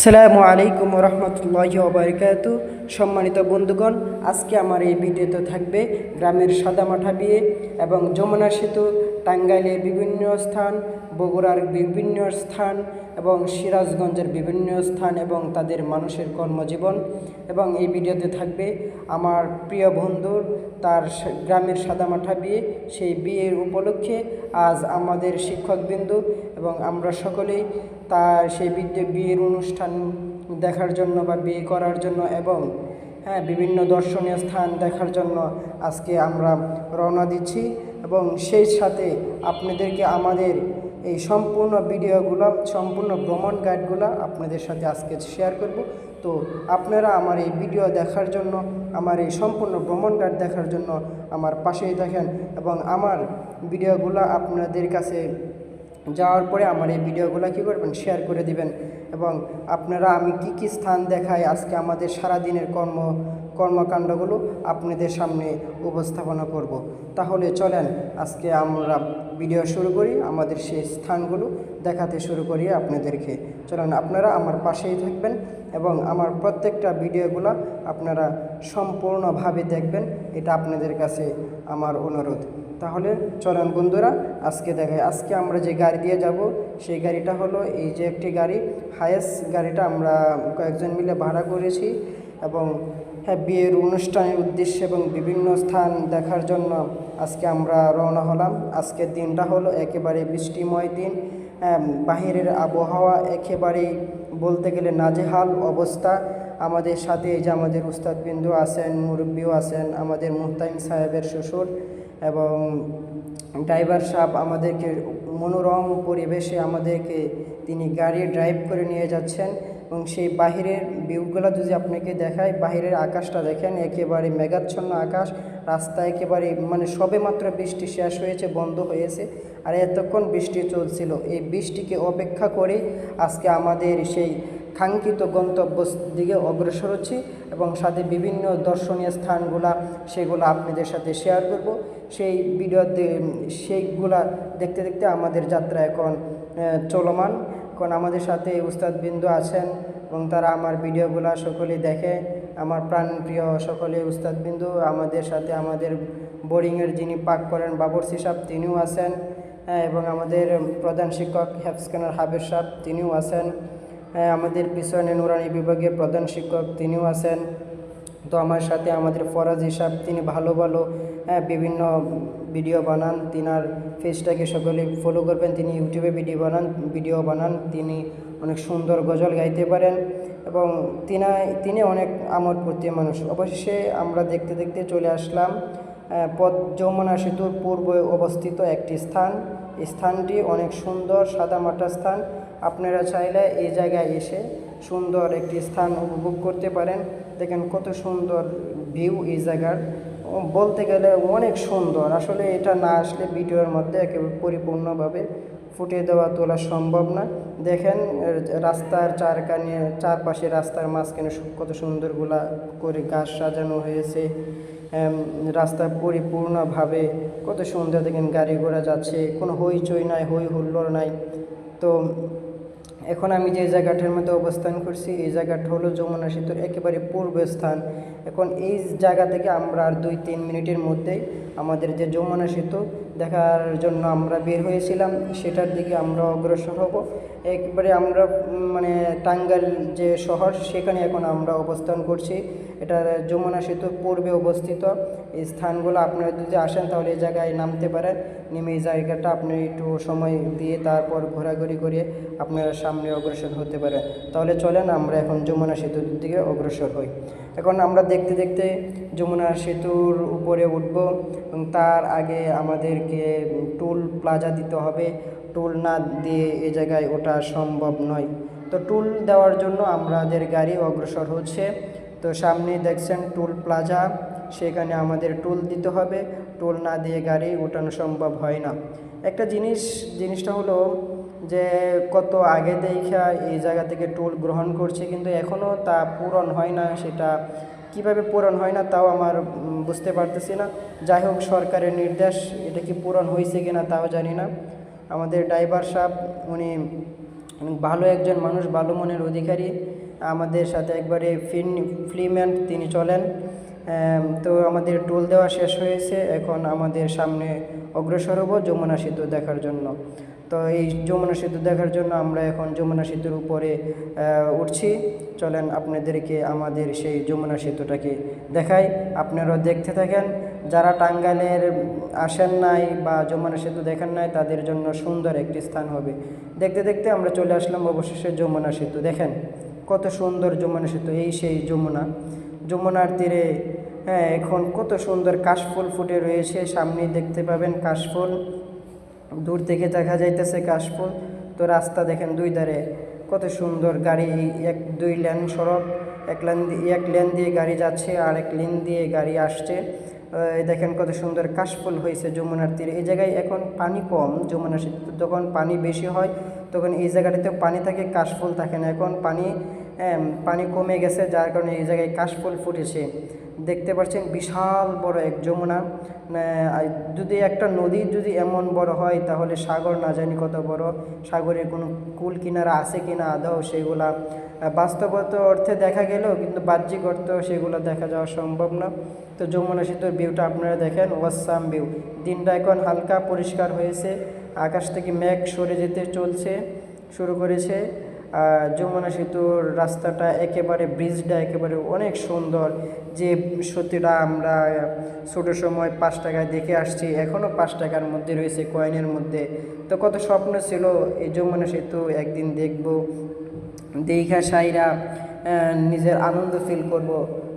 সালামু আলাইকুম রহমতুল্লাহ ওবরকাত সম্মানিত বন্ধুগণ, আজকে আমার এই ভিডিওতে থাকবে গ্রামের সাদামাঠা বিয়ে এবং যমুনা সেতু, টাঙ্গাইলের বিভিন্ন স্থান, বগুড়ার বিভিন্ন স্থান এবং সিরাজগঞ্জের বিভিন্ন স্থান এবং তাদের মানুষের কর্মজীবন। এবং এই ভিডিওতে থাকবে আমার প্রিয় বন্ধুর তার গ্রামের সাদামাঠা বিয়ে, সেই বিয়ের উপলক্ষে আজ আমাদের শিক্ষকবৃন্দ এবং আমরা সকলেই তার সেই বিদ্যে বিয়ের অনুষ্ঠান দেখার জন্য বা বিয়ে করার জন্য এবং হ্যাঁ বিভিন্ন দর্শনীয় স্থান দেখার জন্য আজকে আমরা রওনা দিচ্ছি। এবং সেই সাথে আপনাদেরকে আমাদের এই সম্পূর্ণ ভিডিওগুলো, সম্পূর্ণ ভ্রমণ গাইডগুলো আপনাদের সাথে আজকে শেয়ার করব। তো আপনারা আমার এই ভিডিও দেখার জন্য, আমার এই সম্পূর্ণ ভ্রমণ গাইড দেখার জন্য আমার পাশেই থাকেন এবং আমার ভিডিওগুলো আপনাদের কাছে যাওয়ার পরে আমার এই ভিডিওগুলো কী করবেন শেয়ার করে দিবেন। এবং আপনারা আমি কি কি স্থান দেখাই, আজকে আমাদের সারাদিনের কর্ম কর্মকাণ্ডগুলো আপনাদের সামনে উপস্থাপনা করব। তাহলে চলেন, আজকে আমরা ভিডিও শুরু করি, আমাদের সেই স্থানগুলো দেখাতে শুরু করি আপনাদেরকে চলেন, আপনারা আমার পাশেই থাকবেন এবং আমার প্রত্যেকটা ভিডিওগুলো আপনারা সম্পূর্ণভাবে দেখবেন, এটা আপনাদের কাছে আমার অনুরোধ তাহলে চলেন বন্ধুরা, আজকে দেখাই আজকে আমরা যে গাড়ি দিয়ে যাব, সেই গাড়িটা হলো এই যে একটি গাড়ি হায়েস্ট গাড়িটা আমরা কয়েকজন মিলে ভাড়া করেছি এবং বিয়ের অনুষ্ঠানের উদ্দেশ্যে এবং বিভিন্ন স্থান দেখার জন্য আজকে আমরা রওনা হলাম। আজকের দিনটা হলো একেবারে বৃষ্টিময় দিন। হ্যাঁ, বাহিরের আবহাওয়া একেবারেই বলতে গেলে নাজেহাল অবস্থা। আমাদের সাথে এই যে আমাদের উস্তাদবিন্দু আছেন মুরব্বীও আছেন আমাদের মুহতাইম সাহেবের শ্বশুর এবং ড্রাইভার সাহেব আমাদেরকে মনোরম পরিবেশে আমাদেরকে তিনি গাড়ি ড্রাইভ করে নিয়ে যাচ্ছেন। এবং সেই বাহিরের ভিউগুলো যদি আপনাকে দেখায়, বাহিরের আকাশটা দেখেন, একেবারে মেঘাচ্ছন্ন আকাশ, রাস্তা একেবারে মানে সবে মাত্র বৃষ্টি শেষ হয়েছে, বন্ধ হয়েছে, আর এতক্ষণ বৃষ্টি চলছিল। এই বৃষ্টিকে অপেক্ষা করে আজকে আমাদের সেই কাঙ্ক্ষিত গন্তব্য দিকে অগ্রসর হচ্ছি এবং সাথে বিভিন্ন দর্শনীয় স্থানগুলা সেগুলো আপনাদের সাথে শেয়ার করব। সেই ভিডিওতে সেইগুলা দেখতে দেখতে আমাদের যাত্রা এখন চলমান। এখন আমাদের সাথে উস্তাদ বিন্দু আছেন এবং তারা আমার ভিডিওগুলো সকলেই দেখে। আমার প্রাণপ্রিয় সকলে উস্তাদ বিন্দু আমাদের সাথে আমাদের বোর্ডিংয়ের যিনি পাক করেন বাবরসি সাহেব তিনিও আছেন। হ্যাঁ, এবং আমাদের প্রধান শিক্ষক হেফস্কানার হাবির সাহেব তিনিও আছেন। হ্যাঁ, আমাদের পিছনে নুরানি বিভাগের প্রধান শিক্ষক তিনিও আছেন। তো আমার সাথে আমাদের ফরাজ হিসাব তিনি ভালো ভালো হ্যাঁ, বিভিন্ন ভিডিও বানান। তিনার ফেসটাকে সকলে ফলো করবেন। তিনি ইউটিউবে ভিডিও বানান ভিডিও বানান। তিনি অনেক সুন্দর গজল গাইতে পারেন এবং তিনা তিনি অনেক আমোদ প্রতি মানুষ। অবশেষে আমরা দেখতে দেখতে চলে আসলাম আহ, পদ যমুনা সেতুর পূর্বে অবস্থিত একটি স্থান। স্থানটি অনেক সুন্দর সাদামাটা স্থান। আপনারা চাইলে এই জায়গায় এসে সুন্দর একটি স্থান উপভোগ করতে পারেন। দেখেন কত সুন্দর ভিউ এই জায়গার। বলতে গেলে অনেক সুন্দর। আসলে এটা না আসলে ভিডিওর মধ্যে একেবারে পরিপূর্ণভাবে ফুটিয়ে দেওয়া তোলা সম্ভব না। দেখেন রাস্তার চারকানে চারপাশে রাস্তার মাঝখানে কত সুন্দরগুলা করে গাছ সাজানো হয়েছে। রাস্তা পরিপূর্ণভাবে কত সুন্দর দেখেন গাড়ি ঘোড়া যাচ্ছে। কোনো হইচই নাই, হই হুল্লোড় নাই। তো এখন আমি যে জায়গাটার মধ্যে অবস্থান করছি, এই জায়গাটা হলো যমুনা সেতুর একেবারে পূর্ব স্থান। এখন এই জায়গা থেকে আমরা আর দুই তিন মিনিটের মধ্যেই আমাদের যে যমুনা সেতু দেখার জন্য আমরা বের হয়েছিলাম, সেটার দিকে আমরা অগ্রসর হব। একবারে আমরা মানে টাঙ্গাইল যে শহর, সেখানে এখন আমরা অবস্থান করছি। এটা যমুনা সেতুর পূর্বে অবস্থিত। এই স্থানগুলো আপনারা যদি আসেন, তাহলে এই জায়গায় নামতে পারেন। নেমে এই জায়গাটা আপনি একটু সময় দিয়ে তারপর ঘোরাঘুরি করে আপনারা সামনে অগ্রসর হতে পারেন। তাহলে চলেন, আমরা এখন যমুনা সেতুর দিকে অগ্রসর হই। এখন আমরা দেখতে দেখতে যমুনা সেতুর উপরে উঠব এবং তার আগে আমাদেরকে টোল প্লাজা দিতে হবে। টোল না দিয়ে এ জায়গায় ওঠা সম্ভব নয়। তো টোল দেওয়ার জন্য আমাদের গাড়ি অগ্রসর হচ্ছে। তো সামনে দেখছেন টোল প্লাজা। সেখানে আমাদের টোল দিতে হবে। টোল না দিয়ে গাড়ি ওঠানো সম্ভব হয় না। একটা জিনিস, জিনিসটা হলো যে কত আগে দেখা এই জায়গা থেকে টোল গ্রহণ করছে, কিন্তু এখনও তা পূরণ হয় না। সেটা কীভাবে পূরণ হয় না তাও আমার বুঝতে পারতেছি না। যাই হোক, সরকারের নির্দেশ, এটা কি পূরণ হয়েছে কি না তাও জানি না। আমাদের ড্রাইভার সাহেব, উনি ভালো একজন মানুষ, ভালো মনের অধিকারী। আমাদের সাথে একবারে ফিন, ফ্লিম্যান তিনি চলেন। তো আমাদের টোল দেওয়া শেষ হয়েছে। এখন আমাদের সামনে অগ্রসর হব যমুনা সেতু দেখার জন্য। তো এই যমুনা সেতু দেখার জন্য আমরা এখন যমুনা সেতুর উপরে উঠছি। চলেন আপনাদেরকে আমাদের সেই যমুনা সেতুটাকে দেখাই। আপনারাও দেখতে থাকেন। যারা টাঙ্গাইলের আসেন নাই বা যমুনা সেতু দেখেন নাই, তাদের জন্য সুন্দর একটি স্থান হবে। দেখতে দেখতে আমরা চলে আসলাম অবশেষে যমুনা সেতু। দেখেন কত সুন্দর যমুনা সেতু, এই সেই যমুনা। যমুনার তীরে হ্যাঁ এখন কত সুন্দর কাশফুল ফুটে রয়েছে। সামনে দেখতে পাবেন কাশফুল। দূর থেকে দেখা যাইতেছে কাশফুল। তো রাস্তা দেখেন দুই ধারে। কত সুন্দর গাড়ি, এক, দুই লেন সড়ক। এক লেন এক লেন দিয়ে গাড়ি যাচ্ছে, আর এক লেন দিয়ে গাড়ি আসছে। দেখেন কত সুন্দর কাশফুল হয়েছে যমুনার তীরে। এই জায়গায় এখন পানি কম যমুনা সেতু যখন পানি বেশি হয়, তখন এই জায়গাটাতে পানি থাকে, কাশফুল থাকে না। এখন পানি পানি কমে গেছে, যার কারণে এই জায়গায় কাশফুল ফুটেছে। দেখতে পাচ্ছেন বিশাল বড় এক যমুনা। যদি একটা নদী যদি এমন বড় হয়, তাহলে সাগর না জানি কত বড়। সাগরের কোনো কুল কিনারা আছে কিনা আদৌ সেগুলা। বাস্তবত অর্থে দেখা গেলেও কিন্তু বাহ্যিক অর্থ সেগুলো দেখা যাওয়া সম্ভব না। তো যমুনা সেতুর ভিউটা আপনারা দেখেন ওয়াসাম ভিউ। দিনটা এখন হালকা পরিষ্কার হয়েছে। আকাশ থেকে মেঘ সরে যেতে চলছে, শুরু করেছে। যমুনা সেতুর রাস্তাটা একেবারে ব্রিজটা একেবারে অনেক সুন্দর। যে সত্যিটা আমরা ছোটো সময় পাঁচ টাকায় দেখে আসছি এখনও পাঁচ টাকার মধ্যে রয়েছে কয়েনের মধ্যে। তো কত স্বপ্ন ছিল এই যমুনা সেতু একদিন দেখব দীঘা সাইরা নিজের আনন্দ ফিল করব।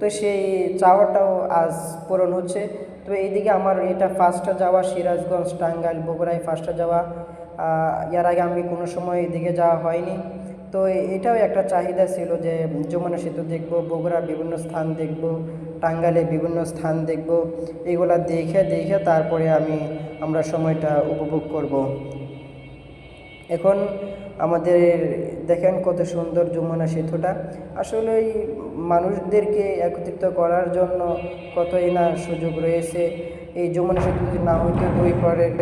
তো সেই চাওয়াটাও আজ পূরণ হচ্ছে। তো এইদিকে আমার এটা ফার্স্টটা যাওয়া সিরাজগঞ্জ, টাঙ্গাইল, বগুড়ায় ফার্স্টটা যাওয়া। এর আগে আমি কোনো সময় এদিকে যাওয়া হয়নি। তো এটাও একটা চাহিদা ছিল যে যমুনা সেতু দেখব, বগুড়া বিভিন্ন স্থান দেখব টাঙ্গালে বিভিন্ন স্থান দেখব, এগুলা দেখে দেখে তারপরে আমি আমরা সময়টা উপভোগ করব। এখন আমাদের দেখেন কত সুন্দর যমুনা সেতুটা। আসলে মানুষদেরকে একত্রিত করার জন্য কতই না সুযোগ রয়েছে। এই যমুনা সেতু যদি না হইতো দুই পারের,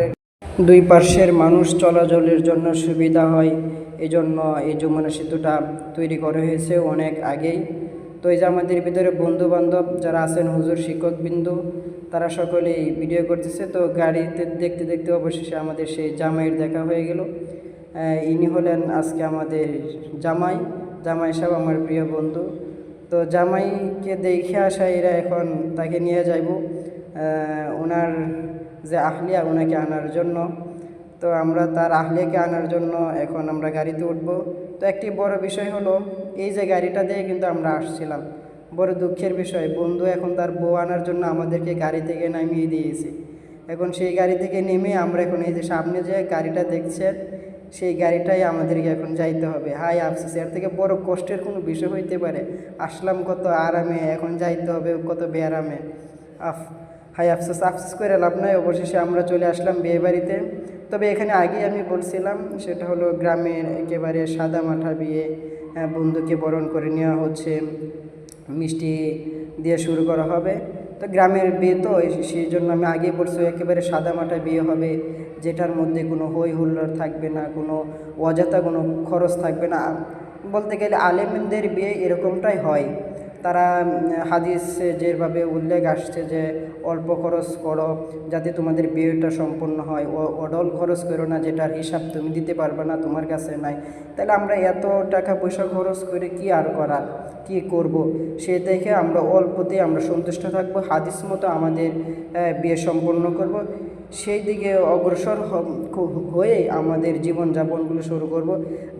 দুই পার্শ্বের মানুষ চলাচলের জন্য সুবিধা হয়। এই জন্য এই যমুনা সেতুটা তৈরি করা হয়েছে অনেক আগেই। তো এই যে আমাদের ভিতরে বন্ধু বান্ধব যারা আছেন, হুজুর শিক্ষকবিন্দু তারা সকলেই ভিডিও করতেছে। তো গাড়িতে দেখতে দেখতে অবশেষে আমাদের সেই জামাইয়ের দেখা হয়ে গেল। ইনি হলেন আজকে আমাদের জামাই। জামাই সাহেব আমার প্রিয় বন্ধু। তো জামাইকে দেখে আসা এরা এখন তাকে নিয়ে যাইব। ওনার যে আহলিয়া, ওনাকে আনার জন্য। তো আমরা তার আহলেকে আনার জন্য এখন আমরা গাড়িতে উঠব। তো একটি বড় বিষয় হলো, এই যে গাড়িটা দিয়ে কিন্তু আমরা আসছিলাম। বড় দুঃখের বিষয়, বন্ধু এখন তার বউ আনার জন্য আমাদেরকে গাড়ি থেকে নামিয়ে দিয়েছে। এখন সেই গাড়ি থেকে নেমে আমরা এখন এই যে সামনে যে গাড়িটা দেখছেন, সেই গাড়িটাই আমাদেরকে এখন যাইতে হবে। হাই আফসোস, এর থেকে বড় কষ্টের কোনো বিষয় হইতে পারে। আসলাম কত আরামে, এখন যাইতে হবে কত বেআরামে আফ হাই আফসোস আফসোস করে লাভ নাই। অবশেষে আমরা চলে আসলাম বিয়ে বাড়িতে তবে এখানে আগে আমি বলছিলাম, সেটা হলো গ্রামের একেবারে সাদা মাঠা বিয়ে বন্ধুকে বরণ করে নেওয়া হচ্ছে, মিষ্টি দিয়ে শুরু করা হবে। তো গ্রামের বিয়ে তো সেই জন্য আমি আগে বলছি, একেবারে সাদা মাটা বিয়ে হবে, যেটার মধ্যে কোনো হই হুল্লোড় থাকবে না, কোনো অযথা কোনো খরচ থাকবে না। বলতে গেলে আলেমদের বিয়ে এরকমটাই হয়। তারা হাদিসে যেভাবে উল্লেখ আসছে যে, অল্প খরচ করো যাতে তোমাদের বিয়েটা সম্পূর্ণ হয়। ও, অডল খরচ করো না, যেটার হিসাব তুমি দিতে পারবে না, তোমার কাছে নাই। তাহলে আমরা এত টাকা পয়সা খরচ করে কি আর করার কি করব? সে দেখে আমরা অল্পতে আমরা সন্তুষ্ট থাকব। হাদিস মতো আমাদের বিয়ে সম্পন্ন করব। সেই দিকে অগ্রসর হয়ে আমাদের জীবনযাপনগুলো শুরু করব।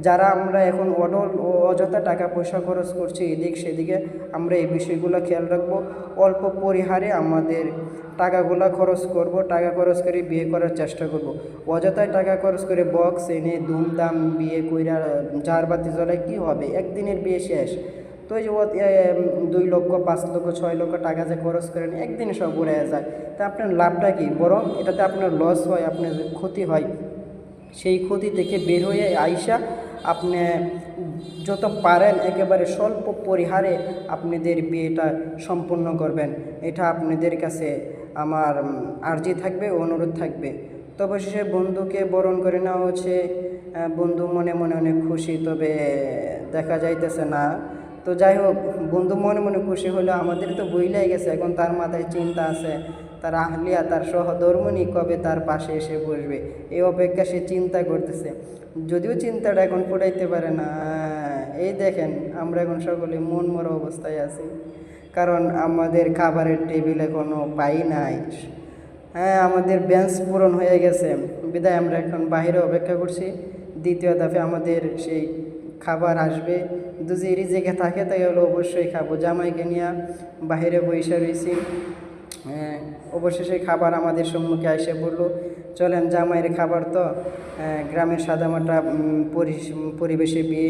যারা আমরা এখন অডল ও অযথা টাকা পয়সা খরচ করছি এদিক সেদিকে আমরা এই বিষয়গুলো খেয়াল রাখব। অল্প পরিহারে আমাদের টাকাগুলো খরচ করব, টাকা খরচ করে বিয়ে করার চেষ্টা করব। অযথায় টাকা খরচ করে বক্স এনে ধুমধাম বিয়ে কইরা যার বাতি জ্বলায় কী হবে? একদিনের বিয়ে শেষ। তো এই যে দুই লক্ষ, পাঁচ লক্ষ, ছয় লক্ষ টাকা যে খরচ করেন, একদিনে সব উড়ে যায়। তা আপনার লাভটা কি? বরং এটাতে আপনার লস হয়, আপনার ক্ষতি হয়, সেই ক্ষতি থেকে বের হয়ে আইসা আপনি যত পারেন একেবারে স্বল্প পরিহারে আপনাদের বিয়েটা সম্পন্ন করবেন। এটা আপনাদের কাছে আমার আর্জি থাকবে, অনুরোধ থাকবে। তবে অবশেষে বন্ধুকে বরণ করে নেওয়া হচ্ছে। বন্ধু মনে মনে অনেক খুশি, তবে, দেখা যাইতেছে না। তো যাই হোক, বন্ধু মনে মনে খুশি হলেও আমাদের তো বইলাই গেছে, এখন তার মাথায় চিন্তা আছে, তার আহলিয়া, তার সহধর্মণী কবে তার পাশে এসে বসবে? এই অপেক্ষা সে চিন্তা করতেছে। যদিও চিন্তাটা এখন ফুটাইতে পারে না, এই দেখেন, আমরা এখন সকলে মন মরা অবস্থায় আছি। কারণ আমাদের খাবারের টেবিলে কোনো পাই নাই। হ্যাঁ আমাদের বেঞ্চ পূরণ হয়ে গেছে। বিদায়, আমরা এখন বাইরে অপেক্ষা করছি। দ্বিতীয় ধাপে আমাদের সেই খাবার আসবে। দুজি রিজেকে থাকে তাই হলো অবশ্যই খাব। জামাইকে নিয়ে বাইরে বসে রয়েছি অবশেষে খাবার আমাদের সম্মুখে এসে পড়ল। চলেন জামাইয়ের খাবার তো গ্রামের সাদামাটা পরিবেশে বিয়ে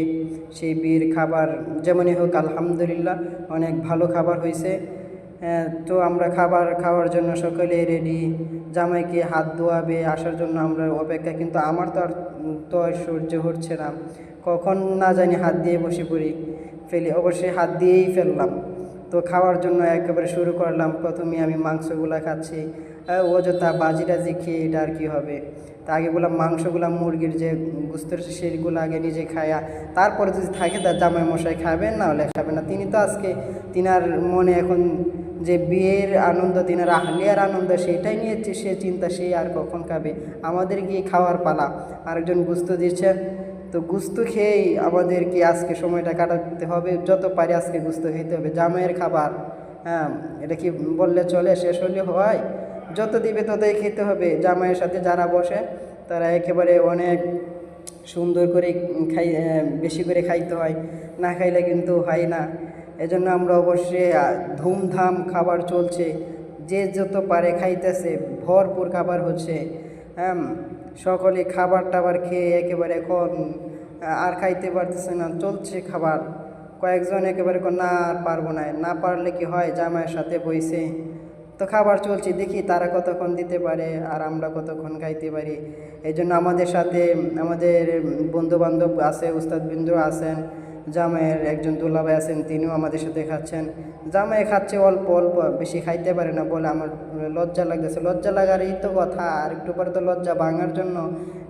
সেই বিয়ের খাবার যেমনই হোক আলহামদুলিল্লাহ অনেক ভালো খাবার হয়েছে হ্যাঁ, তো আমরা খাবার খাওয়ার জন্য সকলে রেডি জামাইকে হাত ধোয়াবে আসার জন্য আমরা অপেক্ষা কিন্তু আমার তো আর তো সহ্য হচ্ছে না। কখন না জানি হাত দিয়ে বসে পড়ি, ফেলি, অবশ্যই হাত দিয়েই ফেললাম। তো খাওয়ার জন্য একেবারে শুরু করলাম, প্রথমে আমি মাংসগুলা খাচ্ছি। অযথা বাজি টাজি খেয়ে এটা আর কি হবে? তা আগে বললাম মাংসগুলা মুরগির যে গুস্তের সেইগুলো আগে নিজে খায়া, তারপরে যদি থাকে তার জামাই মশাই খাবেন, না হলে খাবে না। তিনি তো আজকে, তিনার মনে এখন যে বিয়ের আনন্দ, তিনার আহলিয়ার আনন্দ, সেটাই নিয়েছে সে চিন্তা, সে আর কখন খাবে? আমাদের গিয়ে খাওয়ার পালা। আরেকজন গুস্ত দিচ্ছে তো গুস্ত খেয়েই আমাদেরকে আজকে সময়টা কাটাতে হবে, যত পারি আজকে গুস্ত খেতে হবে। জামাইয়ের খাবার হ্যাঁ এটা কি বললে চলে? শেষ হলে হয়? যত দিবে ততই খেতে হবে। জামাইয়ের সাথে যারা বসে, তারা একেবারে অনেক সুন্দর করে খাই বেশি করে খাইতে হয়। না খাইলে কিন্তু হয় না। এজন্য আমরা অবশ্যই ধুমধাম খাবার চলছে। যে যত পারে খাইতেছে, ভরপুর খাবার হচ্ছে। হ্যাঁ সকলে খাবার টাবার খেয়ে একেবারে এখন আর খাইতে পারতেছে না, চলছে খাবার। কয়েকজন একেবারে না আর পারব না। না পারলে কি হয়? জামাইয়ের সাথে বইছে। তো খাবার চলছে, দেখি তারা কতক্ষণ দিতে পারে আর আমরা কতক্ষণ খাইতে পারি। এই জন্য আমাদের সাথে, আমাদের বন্ধুবান্ধব আছে, উস্তাদবৃন্দ আছেন। জামাইয়ের একজন দুলাভাই আছেন, তিনিও আমাদের সাথে খাচ্ছেন। জামাই খাচ্ছে অল্প অল্প, বেশি খাইতে পারে না বলে আমার লজ্জা লাগতেছে। লজ্জা লাগারই তো কথা, আর একটু পরে তো লজ্জা ভাঙার জন্য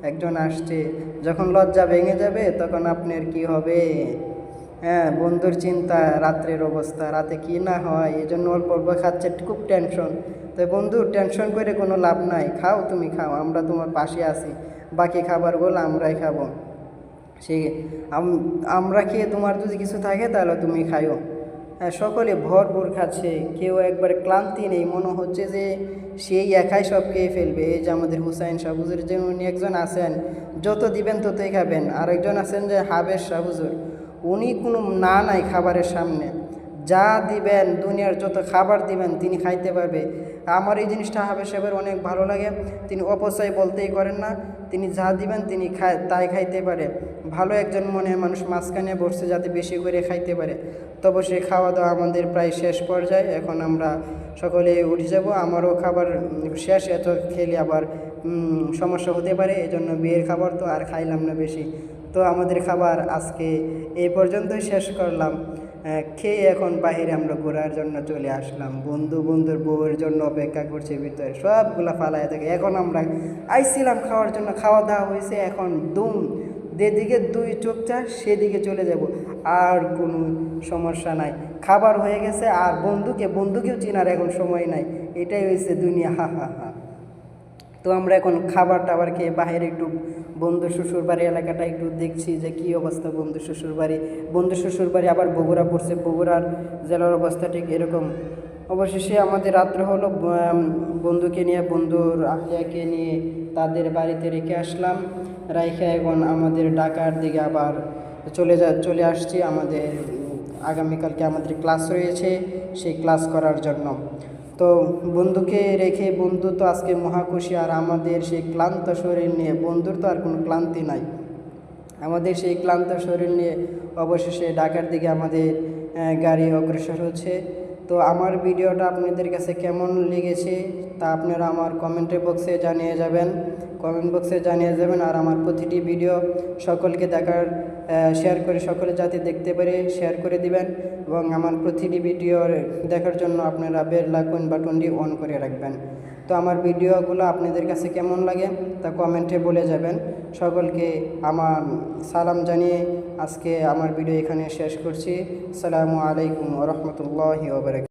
একজন আসছে। যখন লজ্জা ভেঙে যাবে, তখন আপনার কি হবে? হ্যাঁ বন্ধুর চিন্তা, রাত্রের অবস্থা, রাতে কি না হয় এই জন্য অল্প অল্প খাচ্ছে, খুব টেনশন তো বন্ধু টেনশন করে কোনো লাভ নাই। খাও, তুমি খাও, আমরা তোমার পাশে আছি। বাকি খাবারগুলো আমরাই খাব। সে আম- আমরা খেয়ে তোমার যদি কিছু থাকে তাহলে তুমি খাইও। হ্যাঁ সকলে ভরপুর খাচ্ছে, কেউ একবার ক্লান্তি নেই, মনে হচ্ছে যে সেই একাই সব খেয়ে ফেলবে। এই যে আমাদের হুসাইন শাহুজুর যে উনি একজন আছেন, যত দিবেন ততই খাবেন। আরেকজন আছেন যে হাবের শাহুজুর উনি কোনো না নাই খাবারের সামনে। যা দিবেন, দুনিয়ার যত খাবার দিবেন, তিনি খাইতে পারবে। আমার এই জিনিসটা হাবের সাহেবের অনেক ভালো লাগে। তিনি অপচয় বলতেই করেন না। তিনি যা দিবেন তিনি খায়, তাই খাইতে পারে। ভালো একজন মনে মানুষ মাঝখানে বসছে যাতে বেশি করে খাইতে পারে। তবে সে খাওয়া দাওয়া আমাদের প্রায় শেষ পর্যায়ে। এখন আমরা সকলে উঠে যাব। আমারও খাবার শেষ। এত খেলে আবার সমস্যা হতে পারে। এই জন্য বিয়ের খাবার তো আর খাইলাম না বেশি। তো আমাদের খাবার আজকে এই পর্যন্তই শেষ করলাম। খেয়ে এখন বাইরে আমরা ঘোরার জন্য চলে আসলাম। বন্ধু বন্ধুর বউয়ের জন্য অপেক্ষা করছে ভিতরে। সবগুলা ফালায় থাকে। এখন আমরা আইছিলাম খাওয়ার জন্য। খাওয়া দাওয়া হয়েছে এখন দুম। যেদিকে দুই চোখ চা সেদিকে চলে যাব। আর কোনো সমস্যা নাই। খাবার হয়ে গেছে। আর বন্ধুকে, বন্ধুকেও চেনার এখন সময় নাই। এটাই হয়েছে দুনিয়া। হা হা হা। তো আমরা এখন খাবার টাবার খেয়ে বাইরে একটু বন্ধু শ্বশুর বাড়ি এলাকাটা একটু দেখছি যে কী অবস্থা বন্ধু শ্বশুর বাড়ি। বন্ধু শ্বশুর বাড়ি আবার বগুড়া পড়ছে। বগুড়ার জেলার অবস্থা ঠিক এরকম। অবশেষে আমাদের রাত্রে হলো বন্ধুকে নিয়ে, বন্ধুর আহিয়াকে নিয়ে তাদের বাড়িতে রেখে আসলাম। রাইখে এখন আমাদের ঢাকার দিকে আবার চলে যা, চলে আসছি। আমাদের আগামীকালকে আমাদের ক্লাস রয়েছে। সেই ক্লাস করার জন্য। তো বন্ধুকে রেখে বন্ধু তো আজকে মহাখুশি আর আমাদের সেই ক্লান্ত শরীর নিয়ে, বন্ধুর তো আর কোনো ক্লান্তি নাই। আমাদের সেই ক্লান্ত শরীর নিয়ে অবশেষে ঢাকার দিকে আমাদের গাড়ি অগ্রসর হচ্ছে। তো আমার ভিডিওটা আপনাদের কাছে কেমন লেগেছে তা আপনারা আমার কমেন্টে বক্সে জানিয়ে যাবেন। কমেন্ট বক্সে জানিয়ে যাবেন আর আমার প্রতিটি ভিডিও সকলকে দেখার শেয়ার করে সকলে যাতে দেখতে পারে শেয়ার করে দিবেন এবং আমার প্রতিটি ভিডিও দেখার জন্য আপনারা বেল লাইকন বাটনটি অন করে রাখবেন। তো আমার ভিডিওগুলো আপনাদের কাছে কেমন লাগে তা কমেন্টে বলে যাবেন। সকলকে আমার সালাম জানিয়ে আজকে আমার ভিডিও এখানে শেষ করছি। সালামু আলাইকুম রহমতুল্লাহ